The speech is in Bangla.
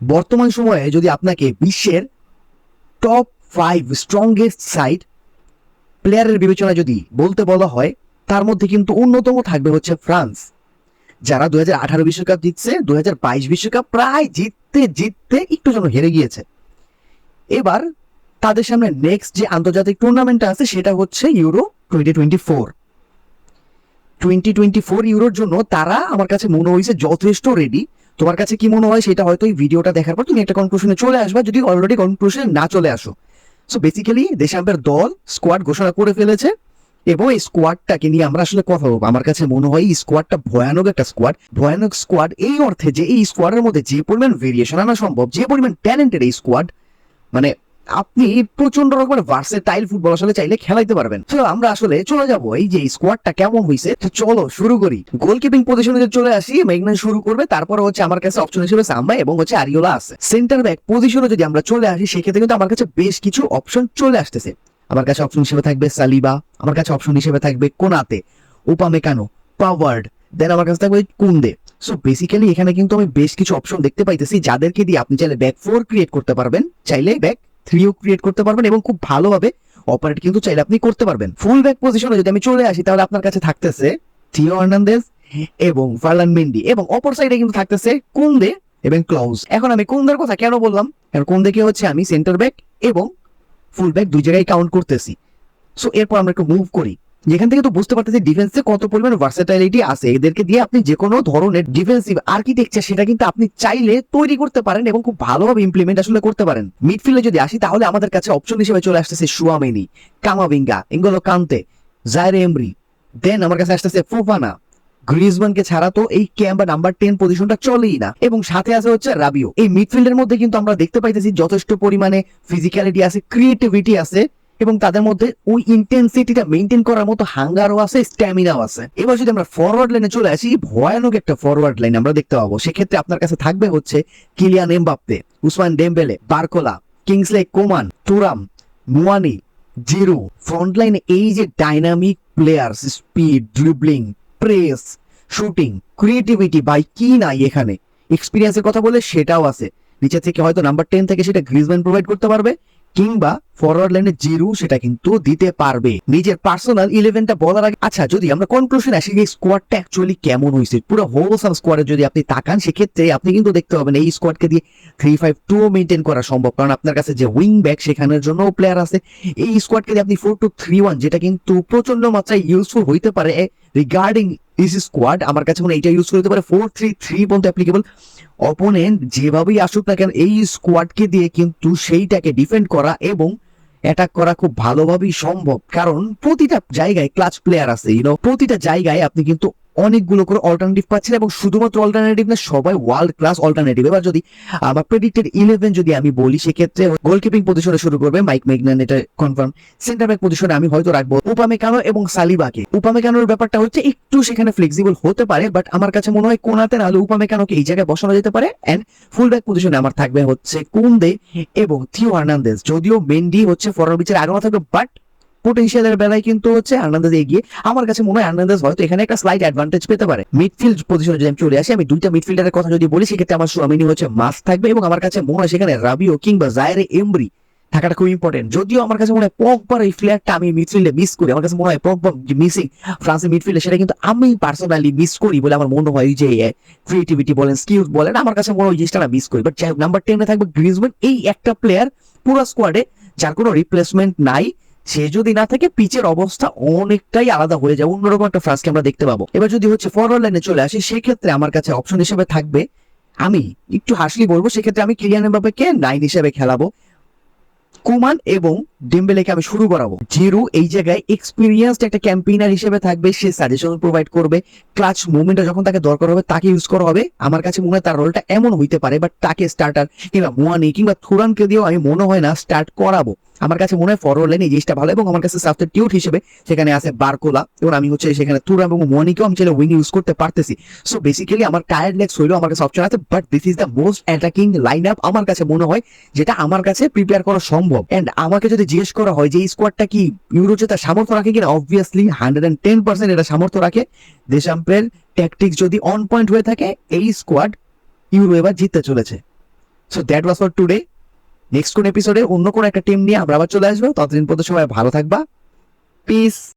বর্তমান সময়ে যদি আপনাকে বিশ্বের টপ ফাইভ স্ট্রংগেস্ট সাইড প্লেয়ারের বিবেচনা যদি বলতে বলা হয়, তার মধ্যে কিন্তু অন্যতম থাকবে হচ্ছে ফ্রান্স। যারা দু হাজার বিশ্বকাপ জিতছে দু বিশ্বকাপ প্রায় জিততে জিততে একটু যেন হেরে গিয়েছে। এবার তাদের সামনে নেক্সট যে আন্তর্জাতিক টুর্নামেন্টটা আছে, সেটা হচ্ছে Euro twenty twenty four twenty twenty four ইউরোর জন্য তারা, আমার কাছে মনে হয়েছে, যথেষ্ট রেডি তোমার কাছে কি মনে হয় সেটা হয়তো এই ভিডিওটা দেখার পর তুমি একটা কনক্লুশনে চলে আসবা, যদি অলরেডি কনক্লুশনে না চলে আসো। সো বেসিক্যালি দেশাম্পের দল স্কোয়াড ঘোষণা করে ফেলেছে এবং এই স্কোয়াডটাকে নিয়ে আমরা আসলে কথা বলব। আমার কাছে মনে হয় এই স্কোয়াডটা ভয়ানক একটা স্কোয়াড ভয়ানক স্কোয়াড এই অর্থে যে এই স্কোয়াডের মধ্যে যে পরিমাণ ভেরিয়েশন আনা সম্ভব, যে পরিমাণ ট্যালেন্টেড এই স্কোয়াড মানে আপনি প্রচণ্ড রকমের ভার্সেটাইল ফুটবল আসলে চাইলে খেলাইতে পারবেন। তো আমরা আসলে চলে যাব এই যে স্কোয়াডটা কেমন হয়েছে তো চলো শুরু করি। গোলকিপিং পজিশনে চলে আসি মেঘনান শুরু করবে, তারপর হচ্ছে আমার কাছে অপশন হিসেবে সাম্বা এবং হচ্ছে আরিওলা আছে। সেন্টার ব্যাক পজিশনে যদি আমরা চলে আসি, সেক্ষেত্রে কিন্তু আমার কাছে বেশ কিছু অপশন চলে আসতেছে। আমার কাছে অপশন হিসেবে থাকবে সালিবা, আমার কাছে অপশন হিসেবে থাকবে কোনাতে উপামেকানো পাওয়ার্ড দেন আমার কাছে থাকবে কুন্দে। সো বেসিক্যালি এখানে কিন্তু আমি বেশ কিছু অপশন দেখতে পাইতেছি, যাদেরকে দিয়ে আপনি চাইলে ব্যাক ফোর ক্রিয়েট করতে পারবেন। চাইলে ব্যাক থ্রিও ক্রিয়েট করতে পারবেন এবং খুব ভালোভাবে অপারেট কিন্তু চাইলে আপনি করতে পারবেন। ফুল ব্যাক পজিশনে যদি আমি চলে আসি, তাহলে আপনার কাছে থাকতেছে থিও হার্নান্দেজ এবং ফার্লান মেন্ডি এবং অপর সাইডে কিন্তু থাকতেছে কুন্দে এবং ক্লাউজ এখন আমি কুন্দের কথা কেন বললাম? কারণ কুন্দেকে হচ্ছে আমি সেন্টার ব্যাক এবং ফুল ব্যাক দুই জায়গায় কাউন্ট করতেছি। সো এরপর আমরা একটু মুভ করি। যেখান থেকে তো বুঝতে পারতেছি ডিফেন্সে কত পরিমাণ ভার্সেটাইলিটি আছে। এদেরকে দিয়ে আপনি যে কোনো ধরনের ডিফেন্সিভ আর্কিটেকচার সেটা কিন্তু আপনি চাইলে তৈরি করতে পারেন এবং খুব ভালোভাবে ইমপ্লিমেন্ট আসলে করতে পারেন। মিডফিল্ডে যদি আসি, তাহলে আমাদের কাছে অপশন হিসেবে চলে আসতেছে সুয়ামেনি কামাবিঙ্গা ইঙ্গলো কান্তে জায়রে এমরি দেন আমার কাছে আসতেছে ফোফানা গ্রিজমানকে ছাড়া তো এই ক্যাম্প বা নাম্বার টেন পজিশনটা চলেই না। এবং সাথে আছে হচ্ছে রাবিও এই মিডফিল্ডের মধ্যে কিন্তু আমরা দেখতে পাইতেছি যথেষ্ট পরিমাণে ফিজিক্যালিটি আছে ক্রিয়েটিভিটি আছে। এবং তাদের মধ্যে ওই ইন্টেন্সিটিটা মেনটেন করার মতো হাঙ্গারও আছে স্ট্যামিনাও আছে। এবার যদি আমরা ফরওয়ার্ড লাইনে চলে আসি, ভয়ানক একটা ফরওয়ার্ড লাইন আমরা দেখতে পাবো। সেক্ষেত্রে আপনার কাছে থাকবে হচ্ছে Kylian Mbappe Ousmane Dembele Barcola Kingsley Coman Thuram Muani Giroud front লাইনে এই যে dynamic players speed dribbling press shooting creativity by কি নাই এখানে? এক্সপিরিয়েন্সের কথা বলে সেটাও আছে। নিচে থেকে হয়তো নাম্বার টেন থেকে সেটা গ্রিজম্যান প্রোভাইড করতে পারবে। কিংবা ফরওয়ার্ড লাইনে জিরু সেটা কিন্তু দিতে পারবে। নিজের পার্সোনাল ইলেভেনটা বলার আগে আচ্ছা যদি আমরা কনক্লুশন আসি যে স্কোয়াডটা অ্যাকচুয়ালি কেমন হয়েছে, পুরো হোলসাম স্কোয়াডে যদি আপনি তাকান, সেক্ষেত্রে আপনি কিন্তু দেখতে পাবেন এই স্কোয়াডকে দিয়ে থ্রি ফাইভ টু মেনটেন করা সম্ভব। কারণ আপনার কাছে যে উইং ব্যাক সেখানের জন্য প্লেয়ার আছে। এই স্কোয়াডকে দিয়ে আপনি ফোর টু থ্রি ওয়ান যেটা কিন্তু প্রচণ্ড মাত্রায় ইউজফুল হইতে পারে রিগার্ডিং দিস স্কোয়াড আমার কাছে মনে এইটা ইউজ করতে পারে। Four three three applicable opponent যেভাবেই আসুক না কেন, এই স্কোয়াডকে দিয়ে কিন্তু সেইটাকে ডিফেন্ড করা এবং অ্যাটাক করা খুব ভালোভাবেই সম্ভব। কারণ প্রতিটা জায়গায় ক্লাচ প্লেয়ার আছে ইউনো প্রতিটা জায়গায় আপনি কিন্তু অনেকগুলো করে অল্টারনেটিভ পাচ্ছেন এবং শুধুমাত্র অল্টারনেটিভ না, সবাই ওয়ার্ল্ড ক্লাস অল্টারনেটিভ এবার যদি আমার প্রেডিক্টেড ইলেভেন যদি আমি বলি, সেক্ষেত্রে গোলকিপিং পজিশনে শুরু করবে মাইক মেগনান এটা কনফার্ম সেন্টার ব্যাক পজিশনে আমি হয়তো রাখব উপামেকানো এবং সালিবাকে উপামেকানোর ব্যাপারটা হচ্ছে একটু সেখানে ফ্লেক্সিবল হতে পারে বাট আমার কাছে মনে হয় কোনাতে না নাহলে উপামেকানোকে এই জায়গায় বসানো যেতে পারে। এন্ড ফুল ব্যাক পজিশনে আমার থাকবে হচ্ছে কুন্দে এবং থিও হার্নান্দেজ যদিও মেন্ডি হচ্ছে ফরওয়ার্ড বিচের আগে থাকবে বাট পোটেনশিয়ালের বেলায় কিন্তু হচ্ছে আর্নান্দেজ এগিয়ে। আমার কাছে মনে হয় আর্নান্দেজ হয়তো এখানে একটা স্লাইড অ্যাডভান্টেজ পেতে পারে। মিডফিল্ড পজিশনে যদি আমি চলে আসি, আমি দুইটা মিডফিল্ডারের কথা যদি বলি, সেক্ষেত্রে আমার সুয়ামিনি হচ্ছে মাস্ট থাকবে এবং আমার কাছে মনে হয় সেখানে রাবিও কিংবা জায়রে এমব্রি থাকাটা খুব ইম্পর্টেন্ট যদিও আমার কাছে মনে হয় পগবার এই ফ্লেয়ারটা আমি মিডফিল্ডে মিস করি। আমার কাছে মনে হয় পগবা মিসিং ফ্রান্সের মিডফিল্ডে সেটা কিন্তু আমি পার্সোনালি মিস করি বলে আমার মনে হয় যে ক্রিয়েটিভিটি বলেন স্কিলস বলেন, আমার কাছে মনে হয় ওই জিনিসটা মিস করি। বাট নাম্বার টেনে থাকবে গ্রিজম্যান এই একটা প্লেয়ার পুরো স্কোয়াডে যার কোনো রিপ্লেসমেন্ট নাই। সে যদি না থাকে, পিচের অবস্থা অনেকটাই আলাদা হয়ে যাবে অন্যরকম একটা ফ্রান্সকে আমরা দেখতে পাবো। এবার যদি হচ্ছে ফরওয়ার্ড লাইনে চলে আসি, সেক্ষেত্রে আমার কাছে অপশন হিসেবে থাকবে, আমি একটু হাসলি বলব, সেক্ষেত্রে আমি কিলিয়ান এমবাপ্পেকে নাইন হিসেবে খেলাবো। কুমান এবং ডেম্বেলেকে আমি শুরু করাবো। জিরু এই জায়গায় এক্সপিরিয়েন্সড একটা ক্যাম্পেইনার হিসেবে থাকবে, সে সাজেশন প্রোভাইড করবে। ক্লাচ মুভমেন্টে যখন তাকে দরকার হবে, তাকে ইউজ করা হবে। আমার কাছে মনে হয় তার রোলটা এমন হইতে পারে বাট তাকে স্টার্টার কিংবা মুয়ানি কিংবা থুরানকে দিয়েও আমি মনে হয় না স্টার্ট করাবো। আমার কাছে মনে হয় ফরওয়ার্ড লাইন এই জিনিসটা ভালো এবং আমার কাছে সাবস্টিটিউট হিসেবে সেখানে আছে বারকোলা এবং আমি হচ্ছে সেখানে তুরা এবং মনিকেও আমি চাইলে উইং ইউজ করতে পারতেছি। সো বেসিক্যালি আমার টায়ার্ড লেগস হইলেও আমার কাছে অপশন আছে but this is the most attacking line up আমার কাছে মনে হয়, যেটা আমার কাছে প্রিপেয়ার করা সম্ভব। এন্ড আমাকে যদি জিজ্ঞেস করা হয় যে এই স্কোয়াডটা কি ইউরো তার সামর্থ্য রাখে কিনা obviously hundred and ten percent এটা সামর্থ্য রাখে। দেশাম্পের ট্যাকটিক্স যদি অন পয়েন্ট হয়ে থাকে, এই স্কোয়াড ইউরো এবার জিততে চলেছে। So that was for today next কোন এপিসোডে অন্য কোন একটা টিম নিয়ে আমরা আবার চলে আসব। ততদিন পর্যন্ত সবাই ভালো থাকবা। পিস